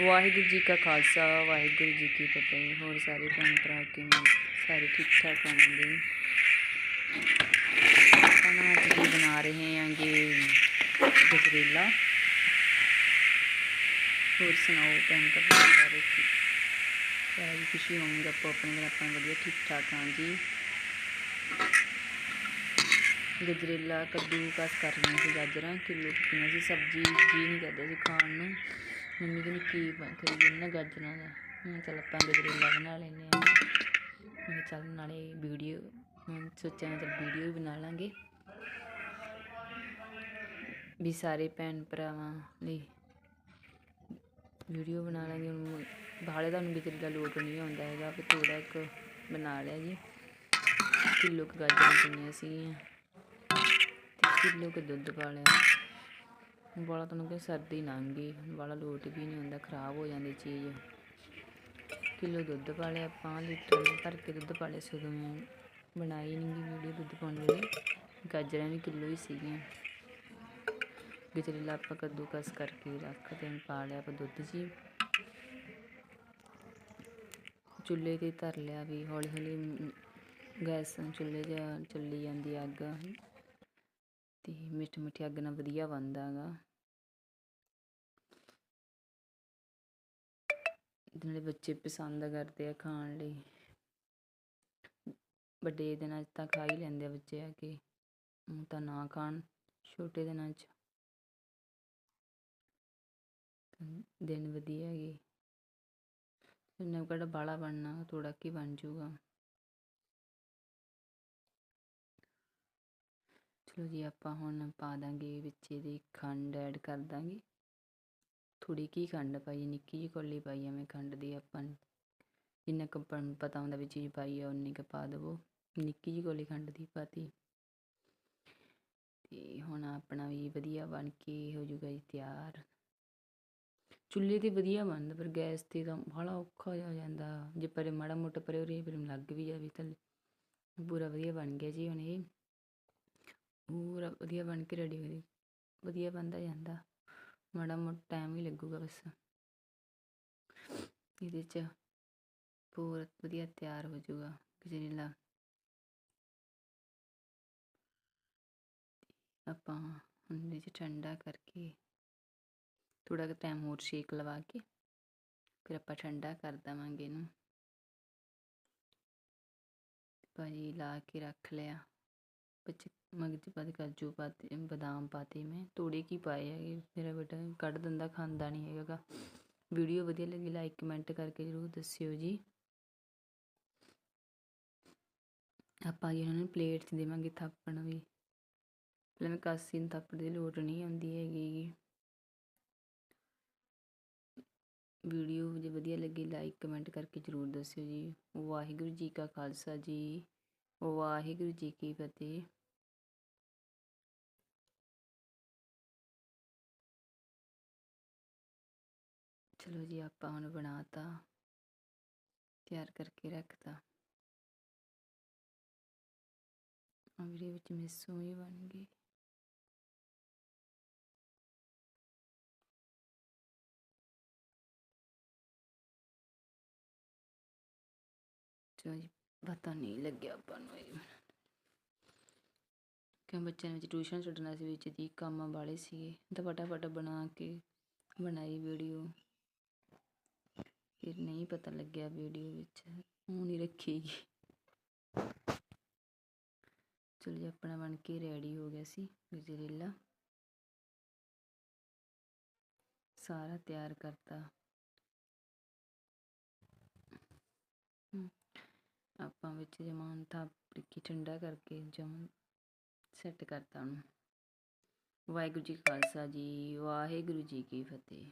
ਵਾਹਿਗੁਰੂ ਜੀ ਕਾ ਖਾਲਸਾ, ਵਾਹਿਗੁਰੂ ਜੀ ਕੀ ਫਤਿਹ। ਹੋਰ ਸਾਰੇ ਭੈਣ ਭਰਾ ਕਿਵੇਂ? ਸਾਰੇ ਠੀਕ ਠਾਕ ਹੋਣਗੇ? ਖਾਣਾ ਅੱਜ ਅਸੀਂ ਬਣਾ ਰਹੇ ਹਾਂਗੇ ਗਜਰੇਲਾ। ਹੋਰ ਸੁਣਾਓ ਭੈਣ ਭਰਾ ਸਾਰੇ ਠੀਕ? ਸਾਰੇ ਖੁਸ਼ੀ ਹੋਣਗੇ ਆਪੋ ਆਪਣੇ ਘਰ ਆਪਾਂ ਵਧੀਆ ਠੀਕ ਠਾਕ ਹਾਂ ਜੀ। ਗਜਰੇਲਾ ਕੱਦੂ ਕਸ ਕਰਨਾ ਸੀ ਗਾਜਰਾਂ, ਕਿਲੋ ਕੀਤੀਆਂ ਸੀ ਸਬਜ਼ੀ, ਜੀ ਨਹੀਂ ਕਰਦਾ ਸੀ ਖਾਣ ਨੂੰ। ਮੰਮੀ ਕਹਿੰਦੀ ਕੀ ਬ- ਕਰੀਏ ਨਾ ਗਾਜਰਾਂ ਦਾ ਮੈਂ ਚੱਲ ਆਪਾਂ ਗਜਰੇਲਾ ਬਣਾ ਲੈਂਦੇ ਹਾਂ ਮੈਂ ਕਿਹਾ ਚੱਲ ਨਾਲੇ ਵੀਡੀਓ, ਮੈਂ ਸੋਚਿਆ ਚੱਲ ਵੀਡੀਓ ਵੀ ਬਣਾ ਲਾਂਗੇ। ਵੀ ਸਾਰੇ ਭੈਣ ਭਰਾਵਾਂ ਲਈ ਵੀਡੀਓ ਬਣਾ ਲਾਂਗੇ। ਹੁਣ ਬਾਹਲੇ ਤੁਹਾਨੂੰ ਗਜਰੇਲਾ ਲੋਟ ਨਹੀਂ ਆਉਂਦਾ ਹੈਗਾ ਫਿਰ ਥੋੜਾ ਕੁ ਬਣਾ ਲਿਆ ਜੀ। ਕਿਲੋ ਕੁ ਗਾਜਰਾਂ ਪਈਆਂ ਸੀਗੀਆਂ ਤੇ ਕਿਲੋ ਕੁ ਦੁੱਧ ਪਾ ਲਿਆ। ਵਾਲਾ ਤੁਹਾਨੂੰ ਕਿ ਸਰਦੀ ਲੰਘ ਗਈ, ਵਾਲਾ ਲੋਟ ਵੀ ਨਹੀਂ ਹੁੰਦਾ, ਖਰਾਬ ਹੋ ਜਾਂਦੀ ਚੀਜ਼। ਕਿਲੋ ਦੁੱਧ ਪਾ ਲਿਆ ਆਪਾਂ ਲੀਟਰ ਭਰ ਕੇ ਦੁੱਧ ਪਾ ਲਿਆ ਸੀ, ਉਦੋਂ ਮੈਂ ਬਣਾਈ ਨਹੀਂ ਗਈ ਵੀਡੀਓ ਦੁੱਧ ਪਾਉਣ ਵੇਲੇ ਗਾਜਰਾਂ ਵੀ ਕਿਲੋ ਹੀ ਸੀਗੀਆਂ। ਗਜਰੇਲਾ ਆਪਾਂ ਕੱਦੂਕਸ ਕਰਕੇ ਰੱਖ ਤੇ ਪਾ ਲਿਆ ਆਪਾਂ ਦੁੱਧ ਜੀ ਚੁੱਲ੍ਹੇ ਤੇ ਧਰ ਲਿਆ ਵੀ ਹੌਲੀ ਹੌਲੀ ਗੈਸ ਚੁੱਲ੍ਹੇ 'ਚ ਚੱਲੀ ਜਾਂਦੀ ਅੱਗ। ਮਿੱਠ ਮਿੱਠੀ ਅੱਗ ਨਾਲ ਵਧੀਆ ਬਣਦਾ ਗਾ ਨਾਲੇ ਬੱਚੇ ਪਸੰਦ ਕਰਦੇ ਆ ਖਾਣ ਲਈ। ਵੱਡੇ ਦਿਨਾਂ 'ਚ ਤਾਂ ਖਾ ਹੀ ਲੈਂਦੇ ਆ ਬੱਚੇ ਆ ਕੇ। ਊਂ ਤਾਂ ਨਾ ਖਾਣ, ਛੋਟੇ ਦਿਨਾਂ 'ਚ। ਦਿਨ ਵਧੀਆ ਹੈਗੇ। ਇਹਨਾਂ ਕਿਹੜਾ ਬਣਨਾ ਥੋੜਾ ਕੀ ਬਣ ਜਾਊਗਾ। ਚਲੋ ਜੀ ਆਪਾਂ ਹੁਣ ਪਾ ਦਾਂਗੇ ਵਿੱਚ ਇਹਦੇ ਖੰਡ ਐਡ ਕਰ ਦਾਂਗੇ। ਥੋੜੀ ਕੀ ਖੰਡ ਪਾਈ, ਨਿੱਕੀ ਜਿਹੀ ਕੌਲੀ ਪਾਈ ਆ ਮੈਂ ਖੰਡ ਦੀ ਆਪਾਂ ਜਿੰਨਾ ਕੁ ਪਤਾ ਹੁੰਦਾ ਵੀ ਚੀਜ਼ ਪਾਈ ਆ ਉਨੀ ਕੁ ਪਾ ਦੇਵੋ। ਨਿੱਕੀ ਜਿਹੀ ਕੌਲੀ ਖੰਡ ਦੀ ਪਾਤੀ। ਤੇ ਹੁਣ ਆਪਣਾ ਵੀ ਵਧੀਆ ਬਣ ਕੇ ਹੋ ਜਾਊਗਾ ਜੀ ਤਿਆਰ। ਚੁੱਲ੍ਹੇ ਤੇ ਵਧੀਆ ਬਣਦਾ, ਪਰ ਗੈਸ ਤੇ ਤਾਂ ਬੜਾ ਔਖਾ ਹੋ ਜਾਂਦਾ। ਜੇ ਪਰੇ ਮਾੜਾ ਮੋਟਾ ਪਰੇ ਉਰੇ ਫਿਰ ਲੱਗ ਵੀ ਜਾਵੇ ਥੱਲੇ। ਪੂਰਾ ਵਧੀਆ ਬਣ ਗਿਆ ਜੀ ਹੁਣ ਇਹ। ਪੂਰਾ ਵਧੀਆ ਬਣ ਕੇ ਰੈਡੀ ਹੋ ਵਧੀਆ ਬਣਦਾ ਜਾਂਦਾ। ਮਾੜਾ ਮੋਟਾ ਟਾਈਮ ਹੀ ਲੱਗੂਗਾ ਬਸ। ਇਹਦੇ 'ਚ ਪੂਰਾ ਵਧੀਆ ਤਿਆਰ ਹੋ ਜਾਊਗਾ ਗਜਰੇਲਾ ਆਪਾਂ ਹੁਣ ਇਹਦੇ 'ਚ ਠੰਡਾ ਕਰਕੇ ਥੋੜਾ ਕੁ ਟਾਈਮ ਹੋਰ ਸ਼ੇਕ ਲਵਾ ਕੇ ਫਿਰ ਆਪਾਂ ਠੰਡਾ ਕਰ ਦੇਵਾਂਗੇ ਇਹਨੂੰ। ਭਾਜੀ ਲਾ ਕੇ ਰੱਖ ਲਿਆ। ਵਿੱਚ ਮਗਜ ਪਾਤੇ ਕਾਜੂ ਪਾਤੇ, ਬਦਾਮ ਪਾਤੇ ਮੈਂ, ਤੋੜੇ ਕੀ ਪਾਏ ਹੈਗੇ, ਮੇਰਾ ਬੇਟਾ ਕੱਢ ਦਿੰਦਾ, ਖਾਂਦਾ ਨਹੀਂ ਹੈਗਾ ਗਾ। ਵੀਡੀਓ ਵਧੀਆ ਲੱਗੀ ਲਾਈਕ ਕਮੈਂਟ ਕਰਕੇ ਜ਼ਰੂਰ ਦੱਸਿਓ ਜੀ। ਆਪਾਂ ਜੀ ਇਹਨਾਂ ਨੂੰ ਪਲੇਟ 'ਚ ਦੇਵਾਂਗੇ ਥਾਪਣ ਵੀ। ਪਹਿਲਾਂ ਮੈਂ ਕਾਸੀ ਨੂੰ ਥਾਪੜ ਦੀ ਲੋੜ ਨਹੀਂ ਆਉਂਦੀ ਹੈਗੀ ਵੀਡੀਓ ਜੇ ਵਧੀਆ ਲੱਗੀ ਲਾਈਕ ਕਮੈਂਟ ਕਰਕੇ ਜ਼ਰੂਰ ਦੱਸਿਓ ਜੀ। ਵਾਹਿਗੁਰੂ ਜੀ ਕਾ ਖਾਲਸਾ ਜੀ। ਵਾਹਿਗੁਰੂ ਜੀ ਕੀ ਫਤਿਹ। ਚਲੋ ਜੀ, ਆਪਾਂ ਹੁਣ ਬਣਾਤਾ, ਤਿਆਰ ਕਰਕੇ ਰੱਖਤਾ। ਆ ਵੀਡੀਓ ਵਿੱਚ ਮਿਸੂ ਹੀ ਬਣ ਗਈ। ਚਲੋ ਜੀ ਪਤਾ ਨਹੀਂ ਲੱਗਿਆ ਆਪਾਂ ਨੂੰ ਇਹ ਕਿ ਬੱਚਿਆਂ ਵਿੱਚ ਟਿਊਸ਼ਨ ਛੱਡਣਾ ਸੀ, ਵਿੱਚ ਦੀ ਕੰਮ ਵਾਲੇ ਸੀਗੇ। ਤਾਂ ਫਟਾਫਟ ਬਣਾ ਕੇ ਬਣਾਈ ਵੀਡੀਓ। ਫਿਰ ਨਹੀਂ ਪਤਾ ਲੱਗਿਆ ਵੀਡੀਓ ਵਿੱਚ ਹੁਣ ਹੀ ਰੱਖੀਗੀ। ਚਲੋ ਜੀ, ਆਪਣਾ ਬਣ ਕੇ ਰੈਡੀ ਹੋ ਗਿਆ ਸੀ ਗਜਰੇਲਾ ਸਾਰਾ ਤਿਆਰ ਕਰਤਾ। ਆਪਾਂ ਵਿੱਚ ਜਮਾਉਣ ਥਾਪ ਕੇ ਠੰਡਾ ਕਰਕੇ ਜਮਾਂ ਸੈੱਟ ਕਰਤਾ ਉਹਨੂੰ। ਵਾਹਿਗੁਰੂ ਜੀ ਖਾਲਸਾ ਜੀ, ਵਾਹਿਗੁਰੂ ਜੀ ਕੀ ਫਤਿਹ।